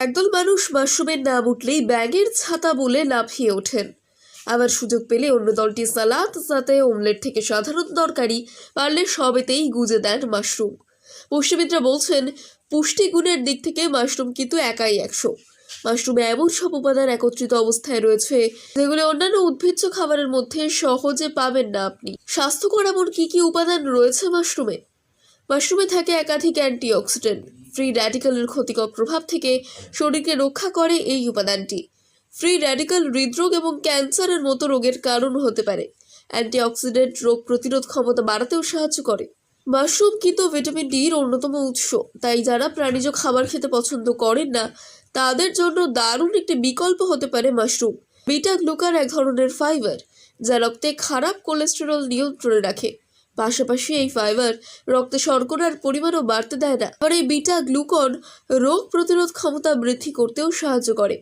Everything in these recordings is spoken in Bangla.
একদল মানুষ মাশরুমের নাম উঠলেই ব্যাগের ছাতা বলে লাফিয়ে ওঠেন। আবার সুযোগ পেলে অন্য দলটি সালাদ, সাথে ওমলেট থেকে সাধারণ তরকারি পারলে সবেতেই গুজে দেন মাশরুম। পুষ্টিবিদরা বলছেন পুষ্টিগুণের দিক থেকে মাশরুম কিন্তু একাই একশো। মাশরুমে এমন সব উপাদান একত্রিত অবস্থায় রয়েছে, যেগুলো অন্যান্য উদ্ভিজ্জ খাবারের মধ্যে সহজে পাবেন না আপনি। স্বাস্থ্যকর এমন কী কী উপাদান রয়েছে মাশরুমে? মাশরুমে থাকে একাধিক অ্যান্টিঅক্সিডেন্ট। ফ্রি র্যাডিক্যালের ক্ষতিকর প্রভাব থেকে শরীরকে রক্ষা করে এই উপাদানটি। ফ্রি র্যাডিক্যাল হৃদরোগ এবং ক্যান্সারের মতো রোগের কারণ হতে পারে। অ্যান্টিঅক্সিডেন্ট রোগ প্রতিরোধ ক্ষমতা বাড়াতেও সাহায্য করে। মাশরুম কিন্তু ভিটামিন ডির অন্যতম উৎস। তাই যারা প্রাণীজ খাবার খেতে পছন্দ করেন না, তাদের জন্য দারুণ একটি বিকল্প হতে পারে মাশরুম। বিটা গ্লুকান এক ধরনের ফাইবার, যা রক্তে খারাপ কোলেস্টেরল নিয়ন্ত্রণে রাখে। পাশাপাশি এই ফাইবার রক্তে শর্করার পরিমাণও বাড়তে দেয় না। আর এই বিটা গ্লুকন রোগ প্রতিরোধ ক্ষমতা বৃদ্ধি করতেও সাহায্য করে।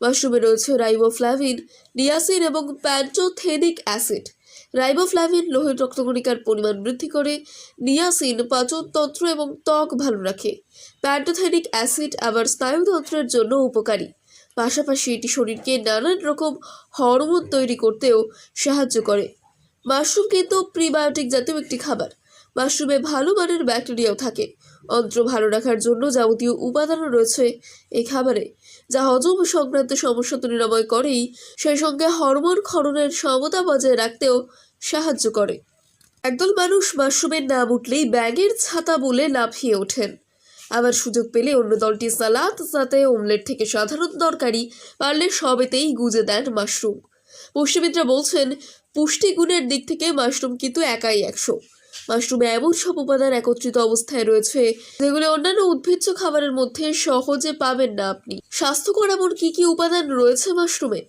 মাশরুমে রয়েছে রাইবোফ্লাভিন নিয়াসিন এবং প্যান্টোথেনিক অ্যাসিড রাইবোফ্লাভিন লোহিত রক্তকণিকার পরিমাণ বৃদ্ধি করে নিয়াসিন পাচনতন্ত্র এবং ত্বক ভালো রাখে। প্যান্টোথেনিক অ্যাসিড আবার স্নায়ুতন্ত্রের জন্য উপকারী। পাশাপাশি এটি শরীরকে নানান রকম হরমোন তৈরি করতেও সাহায্য করে। মাশরুম কিন্তু প্রিবায়োটিক জাতীয় একটি খাবার। মাশরুমে ভালো মানের ব্যাকটেরিয়াও থাকে। অন্ত্র ভালো রাখার জন্য যাবতীয় উপাদানও রয়েছে এই খাবারে, যা হজম সংক্রান্ত সমস্যা তো নিরাময় করেই, সেই সঙ্গে হরমোন ক্ষরণের সমতা বজায় রাখতেও সাহায্য করে। একদল মানুষ মাশরুমের নাম উঠলেই ব্যাগের ছাতা বলে লাফিয়ে ওঠেন। আবার সুযোগ পেলে অন্য দলটি সালাদ, সাথে ওমলেট থেকে সাধারণ তরকারি পারলে সবেতেই গুজে দেন মাশরুম। পুষ্টিবিদরা বলছেন পুষ্টিগুণের দিক থেকে মাশরুম কিন্তু একাই একশো। মাশরুমে এমন সব উপাদান একত্রিত অবস্থায় রয়েছে, যেগুলো অন্যান্য উদ্ভিজ্জ খাবারের মধ্যে সহজে পাবেন না আপনি। স্বাস্থ্যকর এমন কি কি উপাদান রয়েছে মাশরুমে?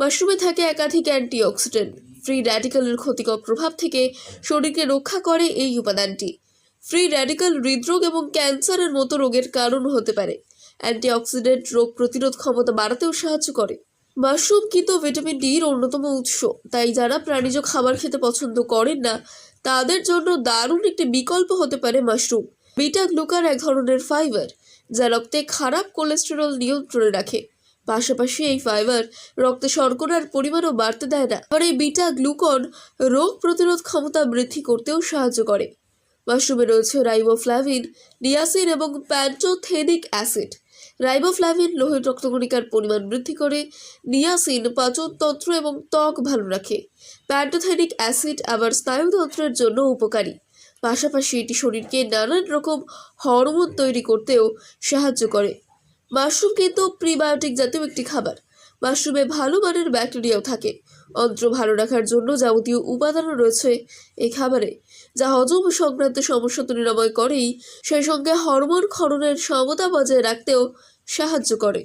মাশরুমে থাকে একাধিক অ্যান্টিঅক্সিডেন্ট। ফ্রি র্যাডিক্যালের ক্ষতিকর প্রভাব থেকে শরীরকে রক্ষা করে এই উপাদানটি। ফ্রি র্যাডিক্যাল হৃদরোগ এবং ক্যান্সারের মতো রোগের কারণ হতে পারে। অ্যান্টিঅক্সিডেন্ট রোগ প্রতিরোধ ক্ষমতা বাড়াতেও সাহায্য করে। মাশরুম কিন্তু ভিটামিন ডির অন্যতম উৎস। তাই যারা প্রাণীজ খাবার খেতে পছন্দ করেন না, তাদের জন্য দারুণ একটি বিকল্প হতে পারে মাশরুম। বিটা গ্লুকান এক ধরনের ফাইবার, যা রক্তে খারাপ কোলেস্টেরল নিয়ন্ত্রণে রাখে। পাশাপাশি এই ফাইবার রক্তে শর্করার পরিমাণও বাড়তে দেয় না। আর এই বিটা গ্লুকন রোগ প্রতিরোধ ক্ষমতা বৃদ্ধি করতেও সাহায্য করে। মাশরুমে রয়েছে রাইবোফ্লাভিন, নিয়াসিন এবং প্যান্টোথেনিক অ্যাসিড। রাইবোফ্লাভিন, লোহিত রক্তকণিকার পরিমাণ বৃদ্ধি করে, নিয়াসিন, পাচনতন্ত্র এবং ত্বক ভালো রাখে। প্যান্টোথেনিক অ্যাসিড আবার স্নায়ুতন্ত্রের জন্য উপকারী। পাশাপাশি এটি শরীরকে নানান রকম হরমোন তৈরি করতেও সাহায্য করে। মাশরুম কিন্তু প্রিবায়োটিক জাতীয় একটি খাবার। মাশরুমে ভালো মানের ব্যাকটেরিয়াও থাকে। অন্ত্র ভালো রাখার জন্য যাবতীয় উপাদানও রয়েছে এই খাবারে। যা হজম সংক্রান্ত সমস্যা তো নিরাময় করেই, সেই সঙ্গে হরমোন খননের সমতা বজায় রাখতেও সাহায্য করে।